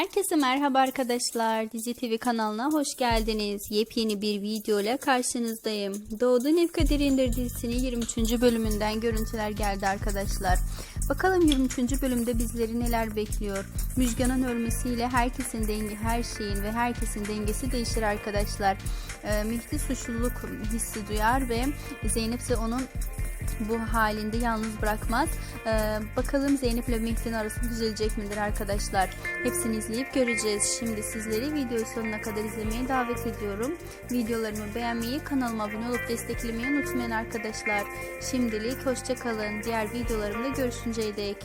Herkese merhaba arkadaşlar. Dizi TV kanalına hoş geldiniz. Yepyeni bir video ile karşınızdayım. Doğduğun Ev Kaderindir dizisinin 23. bölümünden görüntüler geldi arkadaşlar. Bakalım 23. bölümde bizleri neler bekliyor. Müjgan'ın ölmesiyle herkesin denge, her şeyin ve herkesin dengesi değişir arkadaşlar. Ee, Mehdi suçluluk hissi duyar ve Zeynep ise onun bu halinde yalnız bırakmaz. Ee, bakalım Zeynep ile Mehdi'nin arası düzelecek midir arkadaşlar? Hepsini izleyip göreceğiz. Şimdi sizleri videoyu sonuna kadar izlemeye davet ediyorum. Videolarımı beğenmeyi, kanalıma abone olup desteklemeyi unutmayın arkadaşlar. Şimdilik hoşçakalın. Diğer videolarımda görüşünceye dek.